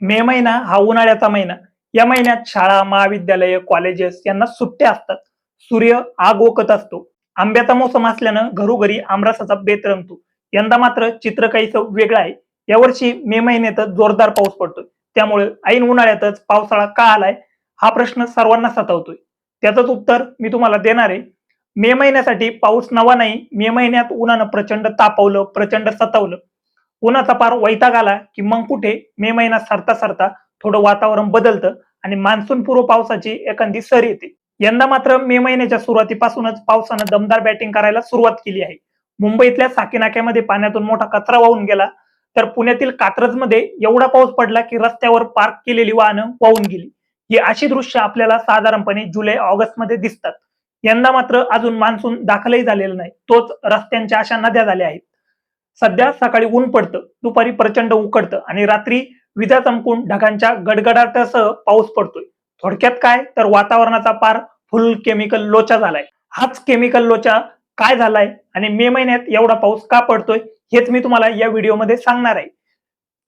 मे महिना हा उन्हाळ्याचा महिना. या महिन्यात शाळा महाविद्यालय कॉलेजेस यांना सुट्ट्या असतात. सूर्य आग ओकत असतो. आंब्याचा मोसम असल्यानं घरोघरी आमरसाचा बेत रंगतो. यंदा मात्र चित्र काहीसं वेगळं आहे. यावर्षी मे महिन्यातच जोरदार पाऊस पडतोय. त्यामुळे ऐन उन्हाळ्यातच पावसाळा का आलाय हा प्रश्न सर्वांना सतावतोय. त्याचंच उत्तर मी तुम्हाला देणार आहे. मे महिन्यासाठी पाऊस नवा नाही. मे महिन्यात उन्हानं प्रचंड तापवलं प्रचंड सतावलं. उन्हाचा पार वैताग आला की मग कुठे? मे महिना सरता सरता थोडं वातावरण बदलतं आणि मान्सून पूर्व पावसाची एखादी सर येते. यंदा मात्र मे महिन्याच्या सुरुवातीपासूनच पावसानं दमदार बॅटिंग करायला सुरुवात केली आहे. मुंबईतल्या साकीनाक्यामध्ये पाण्यातून मोठा कचरा वाहून गेला तर पुण्यातील कात्रजमध्ये एवढा पाऊस पडला की रस्त्यावर पार्क केलेली वाहनं वाहून गेली. ही अशी दृश्य आपल्याला साधारणपणे जुलै ऑगस्टमध्ये दिसतात. यंदा मात्र अजून मान्सून दाखलही झालेला नाही. तोच रस्त्यांच्या अशा नद्या झाल्या आहेत. सध्या सकाळी ऊन पडतं दुपारी प्रचंड उकडतं आणि रात्री विजा चमकून ढगांच्या गडगडाटासह पाऊस पडतोय. थोडक्यात काय? तर वातावरणाचा पार फुल केमिकल लोचा झालाय. हाच केमिकल लोचा काय झालाय आणि मे महिन्यात एवढा पाऊस का पडतोय हेच मी तुम्हाला या व्हिडिओमध्ये सांगणार आहे.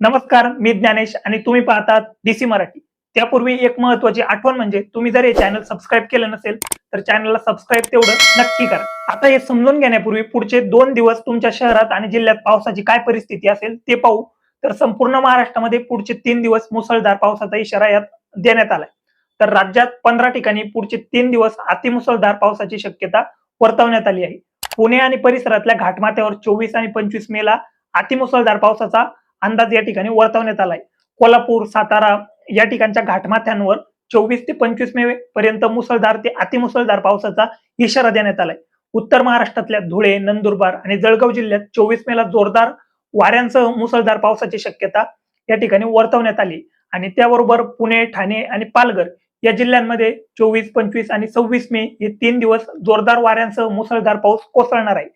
नमस्कार मी ज्ञानेश आणि तुम्ही पाहतात डीसी मराठी. त्यापूर्वी एक महत्वाची आठवण म्हणजे तुम्ही जर हे चॅनल सबस्क्राईब केलं नसेल तर चॅनलला सबस्क्राईब तेवढं नक्की करा. आता हे समजून घेण्यापूर्वी पुढचे दोन दिवस तुमच्या शहरात आणि जिल्ह्यात पावसाची काय परिस्थिती असेल ते पाहू. तर संपूर्ण महाराष्ट्रामध्ये पुढचे तीन दिवस मुसळधार पावसाचा इशारा यात देण्यात आलाय. तर राज्यात पंधरा ठिकाणी पुढचे तीन दिवस अतिमुसळधार पावसाची शक्यता वर्तवण्यात आली आहे. पुणे आणि परिसरातल्या घाटमाथ्यावर चोवीस आणि पंचवीस मेला अतिमुसळधार पावसाचा अंदाज या ठिकाणी वर्तवण्यात आलाय. कोल्हापूर सातारा या ठिकाणच्या घाटमाथ्यांवर चोवीस ते पंचवीस मे पर्यंत मुसळधार ते अतिमुसळधार पावसाचा इशारा देण्यात आलाय. उत्तर महाराष्ट्रातल्या धुळे नंदुरबार आणि जळगाव जिल्ह्यात चोवीस मेला जोरदार वाऱ्यांसह मुसळधार पावसाची शक्यता या ठिकाणी वर्तवण्यात आली. आणि त्याबरोबर पुणे ठाणे आणि पालघर या जिल्ह्यांमध्ये चोवीस पंचवीस आणि सव्वीस मे हे तीन दिवस जोरदार वाऱ्यांसह मुसळधार पाऊस कोसळणार आहे.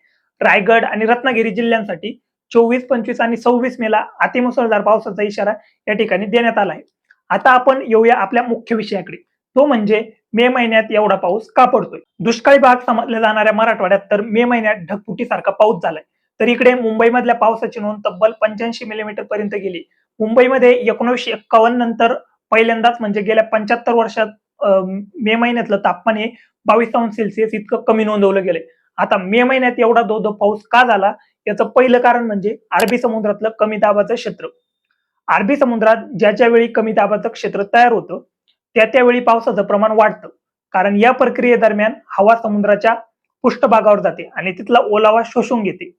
रायगड आणि रत्नागिरी जिल्ह्यांसाठी चोवीस पंचवीस आणि सव्वीस मेला अतिमुसळधार पावसाचा इशारा या ठिकाणी देण्यात आला आहे. आता आपण येऊया आपल्या मुख्य विषयाकडे. तो म्हणजे मे महिन्यात एवढा पाऊस का पडतोय? दुष्काळी भाग समजल्या जाणाऱ्या मराठवाड्यात तर मे महिन्यात ढगफुटीसारखा पाऊस झालाय. तर इकडे मुंबईमधल्या पावसाची नोंद तब्बल पंच्याऐंशी मिलीमीटर पर्यंत गेली. मुंबईमध्ये एकोणीसशे एक्कावन्न नंतर पहिल्यांदाच म्हणजे गेल्या पंच्याहत्तर वर्षात अं, मे महिन्यातलं तापमान हे बावीस अंश सेल्सिअस इतकं कमी नोंदवलं गेलंय. आता मे महिन्यात एवढा दो दो पाऊस का झाला? याचं पहिलं कारण म्हणजे अरबी समुद्रातलं कमी दाबाचं क्षेत्र. अरबी समुद्रात ज्या ज्या वेळी कमी दाबाचं क्षेत्र तयार होतं त्या त्यावेळी पावसाचं प्रमाण वाढतं. कारण या प्रक्रियेदरम्यान हवा समुद्राच्या पृष्ठभागावर जाते आणि तिथला ओलावा शोषून घेते.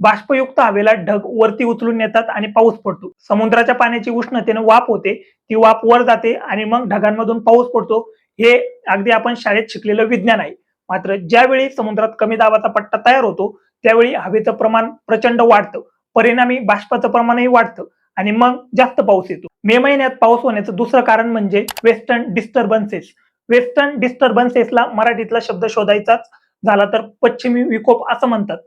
बाष्पयुक्त हवेला ढग वरती उचलून येतात आणि पाऊस पडतो. समुद्राच्या पाण्याची उष्णतेने वाफ होते ती वाफ वर जाते आणि मग ढगांमधून पाऊस पडतो हे अगदी आपण शाळेत शिकलेलं विज्ञान आहे. मात्र ज्यावेळी समुद्रात कमी दाबाचा पट्टा तयार होतो त्यावेळी हवेचं प्रमाण प्रचंड वाढतं. परिणामी बाष्पाचं प्रमाणही वाढतं. आणि मग जास्त पाऊस येतो. मे महिन्यात पाऊस होण्याचं दुसरं कारण म्हणजे वेस्टर्न डिस्टर्बन्सेस वेस्टर्न डिस्टर्बन्सेसला मराठीतला शब्द शोधायचाच झाला तर पश्चिमी विकोप असं म्हणतात.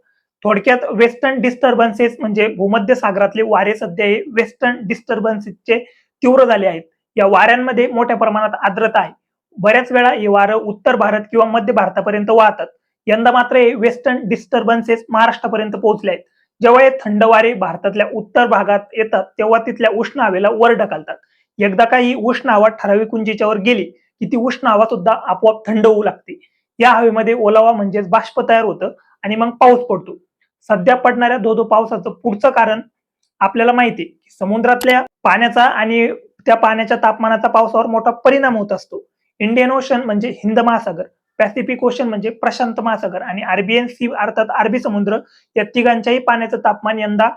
थोडक्यात वेस्टर्न डिस्टर्बन्सेस म्हणजे भूमध्य सागरातले वारे सध्या हे वेस्टर्न डिस्टर्बन्सेसचे तीव्र झाले आहेत. या वाऱ्यांमध्ये मोठ्या प्रमाणात आर्द्रता आहे. बऱ्याच वेळा हे वारं उत्तर भारत किंवा मध्य भारतापर्यंत वाहतात. यंदा मात्र हे वेस्टर्न डिस्टर्बन्सेस महाराष्ट्रापर्यंत पोहोचले आहेत. जेव्हा हे थंड वारे भारतातल्या उत्तर भागात येतात तेव्हा तिथल्या उष्ण हवेला वर ढकलतात. एकदा का ही उष्ण हवा ठराविक उंचीच्यावर गेली की ती उष्ण हवा सुद्धा आपोआप थंड होऊ लागते. या हवेमध्ये ओलावा म्हणजेच बाष्प तयार होतं आणि मग पाऊस पडतो. सध्या पडणाऱ्या धो धो पावसाचं पुढचं कारण आपल्याला माहिती आहे की समुद्रातल्या पाण्याचा आणि त्या पाण्याच्या तापमानाचा पावसावर मोठा परिणाम होत असतो. इंडियन ओशन म्हणजे हिंद महासागर. पॅसिफिक ओशन म्हणजे प्रशांत महासागर आणि आरबीएन सी अर्थात अरबी समुद्र या तिघांच्याही पाण्याचं तापमान यंदा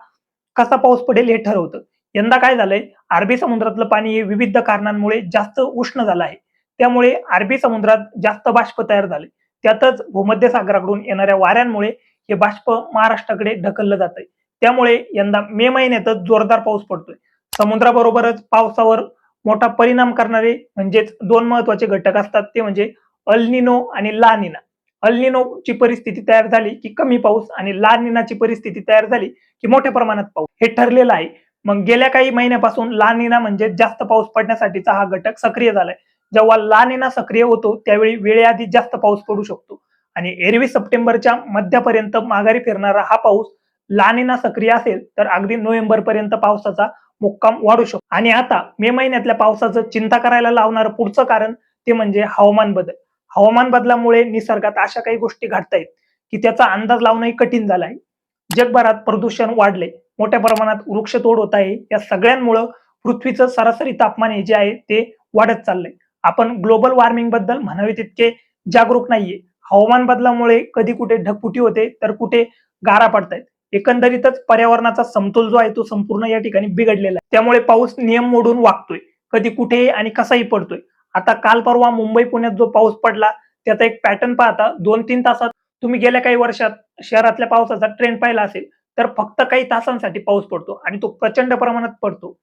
कसा पाऊस पडेल हे ठरवतं. यंदा काय झालंय? अरबी समुद्रातलं पाणी हे विविध कारणांमुळे जास्त उष्ण झालं आहे. त्यामुळे अरबी समुद्रात जास्त बाष्प तयार झाले. त्यातच भूमध्य सागराकडून येणाऱ्या वाऱ्यांमुळे हे बाष्प महाराष्ट्राकडे ढकललं जात आहे त्यामुळे यंदा मे महिन्यातच जोरदार पाऊस पडतोय. समुद्राबरोबरच पावसावर मोठा परिणाम करणारे म्हणजेच दोन महत्त्वाचे घटक असतात. ते म्हणजे अल्निनो आणि लानिना. अल्निनोची परिस्थिती तयार झाली की कमी पाऊस आणि लानिनाची परिस्थिती तयार झाली की मोठ्या प्रमाणात पाऊस. हे ठरलेलं आहे. मग गेल्या काही महिन्यापासून लानिना म्हणजे जास्त पाऊस पडण्यासाठीचा हा घटक सक्रिय झालाय. जेव्हा लानिना सक्रिय होतो त्यावेळी वेळेआधी जास्त पाऊस पडू शकतो. आणि एरवी सप्टेंबरच्या मध्यापर्यंत माघारी फिरणारा हा पाऊस लानिना सक्रिय असेल तर अगदी नोव्हेंबर पर्यंत पावसाचा मुक्काम वाढू शकतो. आणि आता मे महिन्यातल्या पावसाचं चिंता करायला लावणारं पुढचं कारण ते म्हणजे हवामान बदल. हवामान बदलामुळे निसर्गात अशा काही गोष्टी घडतायत की त्याचा अंदाज लावणंही कठीण झालाय. जगभरात प्रदूषण वाढले मोठ्या प्रमाणात वृक्षतोड होत आहे. या सगळ्यांमुळं पृथ्वीचं सरासरी तापमान हे जे आहे ते वाढत चाललंय. आपण ग्लोबल वॉर्मिंगबद्दल म्हणावे तितके जागरूक नाहीये. हवामान बदलामुळे कधी कुठे ढगफुटी होते तर कुठे गारा पडतायत. एकंदरीतच पर्यावरणाचा समतोल जो आहे तो संपूर्ण या ठिकाणी बिघडलेला आहे. त्यामुळे पाऊस नियम मोडून वागतोय. कधी कुठेही आणि कसाही पडतोय. आता काल परवा मुंबई पुण्यात जो पाऊस पडला त्याचा एक पॅटर्न पाहता दोन तीन तासात तुम्ही गेल्या काही वर्षात शहरातल्या पावसाचा ट्रेंड पाहिला असेल तर फक्त काही तासांसाठी पाऊस पडतो आणि तो प्रचंड प्रमाणात पडतो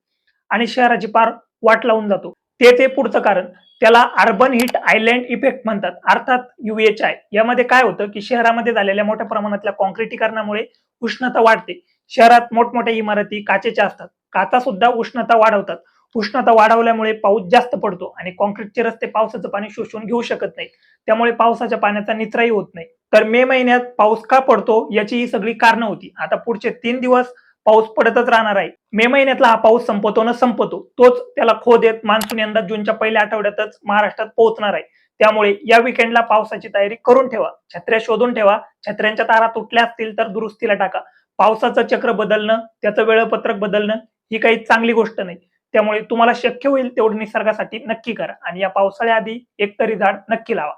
आणि शहराची पार वाट लावून जातो. तेच हे पुढचं कारण त्याला अर्बन हिट आयलँड इफेक्ट म्हणतात. अर्थात युएच आय यामध्ये काय होतं की शहरामध्ये झालेल्या मोठ्या प्रमाणातल्या कॉन्क्रिटीकरणामुळे उष्णता वाढते. शहरात मोठमोठ्या इमारती काचेच्या असतात. काचा सुद्धा उष्णता वाढवतात. उष्णता वाढवल्यामुळे पाऊस जास्त पडतो आणि कॉन्क्रीटचे रस्ते पावसाचं पाणी शोषून घेऊ शकत नाही त्यामुळे पावसाच्या पाण्याचा निचराही होत नाही. तर मे महिन्यात पाऊस का पडतो याची ही सगळी कारणं होती. आता पुढचे तीन दिवस पाऊस पडतच राहणार आहे. मे महिन्यातला हा पाऊस संपतो न संपतो तोच त्याला खो देत मान्सून यंदा जूनच्या पहिल्या आठवड्यातच महाराष्ट्रात पोहोचणार आहे. त्यामुळे या विकेंडला पावसाची तयारी करून ठेवा. छत्र्या शोधून ठेवा. छत्र्यांच्या तारा तुटल्या असतील तर दुरुस्तीला टाका. पावसाचं चक्र बदलणं त्याचं वेळपत्रक बदलणं ही काही चांगली गोष्ट नाही. त्यामुळे तुम्हाला शक्य होईल तेवढं निसर्गासाठी नक्की करा. आणि या पावसाळ्याआधी एक तरी झाड नक्की लावा.